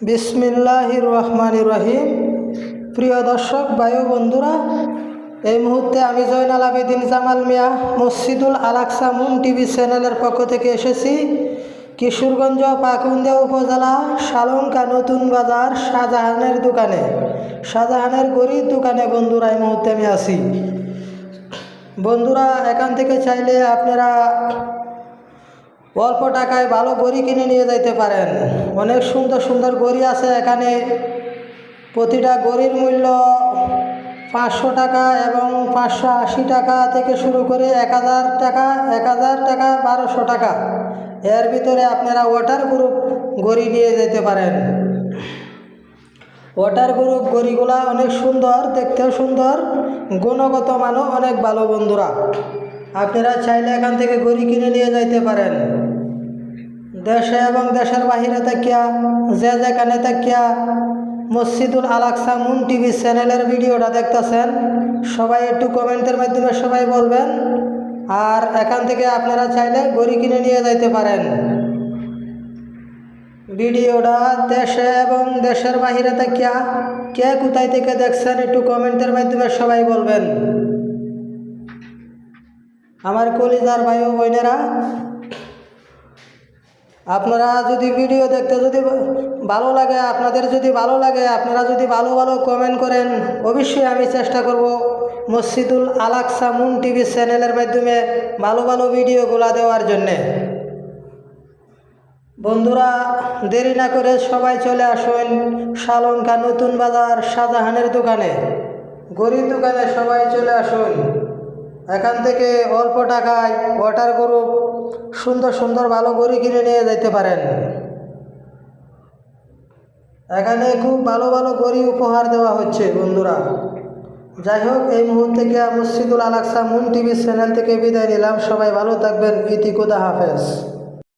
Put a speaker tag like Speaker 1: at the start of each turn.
Speaker 1: বিসমিল্লাহির রহমান রহিম। প্রিয় দর্শক বায়ু বন্ধুরা, এই মুহূর্তে আমি জয়নাল আবেদিন জামাল মিয়া মসজিদুল আলাকসা মুন টিভি চ্যানেলের পক্ষ থেকে এসেছি। কিশোরগঞ্জ, পাকুন্দিয়া উপজেলা, সালঙ্কা নতুন বাজার শাহজাহানের দোকানে। শাহজাহানের গরিব দোকানে বন্ধুরা, এই মুহূর্তে আমি আছি। বন্ধুরা, এখান থেকে চাইলে আপনারা অল্প টাকায় ভালো গড়ি কিনে নিয়ে যাইতে পারেন। অনেক সুন্দর সুন্দর গড়ি আছে এখানে। প্রতিটা গড়ির মূল্য পাঁচশো টাকা এবং পাঁচশো আশি টাকা থেকে শুরু করে এক হাজার টাকা, এক হাজার টাকা, বারোশো টাকা। এর ভিতরে আপনারা ওয়াটার গ্রুপ গড়ি নিয়ে যেতে পারেন। ওয়াটার গ্রুপ গড়িগুলা অনেক সুন্দর, দেখতেও সুন্দর। গুণগত মানও অনেক ভালো বন্ধুরা। আপনারা চাইলে এখান থেকে গড়ি কিনে নিয়ে যাইতে পারেন। দেশে এবং দেশের বাহিরে থাকিয়া, যে যেখানে থাকিয়া মসজিদুল আলাকসা মুন টিভি চ্যানেলের ভিডিওটা দেখতেছেন, সবাই একটু কমেন্টের মাধ্যমে সবাই বলবেন। আর এখান থেকে আপনারা চাইলে গড়ি কিনে নিয়ে যাইতে পারেন। ভিডিওটা দেশে এবং দেশের বাহিরে থাকিয়া কে কোথায় থেকে দেখছেন একটু কমেন্টের মাধ্যমে সবাই বলবেন। আমার কলিজার ভাই ও বোনেরা, আপনারা যদি ভিডিও দেখতে যদি ভালো লাগে, আপনাদের যদি ভালো লাগে, আপনারা যদি ভালো ভালো কমেন্ট করেন, অবশ্যই আমি চেষ্টা করব মসজিদুল আলাকসা মুন টিভি চ্যানেলের মাধ্যমে ভালো ভালো ভিডিওগুলো দেওয়ার জন্যে। বন্ধুরা, দেরি না করে সবাই চলে আসুন শালঙ্কা নতুন বাজার শাহজাহানের দোকানে। গরিব দোকানে সবাই চলে আসুন। এখান থেকে অল্প টাকায় ওয়াটার গ্রুপ সুন্দর সুন্দর ভালো গড়ি কিনে নিয়ে যেতে পারেন। এখানে খুব ভালো ভালো গড়ি উপহার দেওয়া হচ্ছে বন্ধুরা। যাই হোক, এই মুহূর্তে থেকে মসজিদুল আলাকসা মুন টিভি চ্যানেল থেকে বিদায় নিলাম। সবাই ভালো থাকবেন। ইতিকুদা হাফেজ।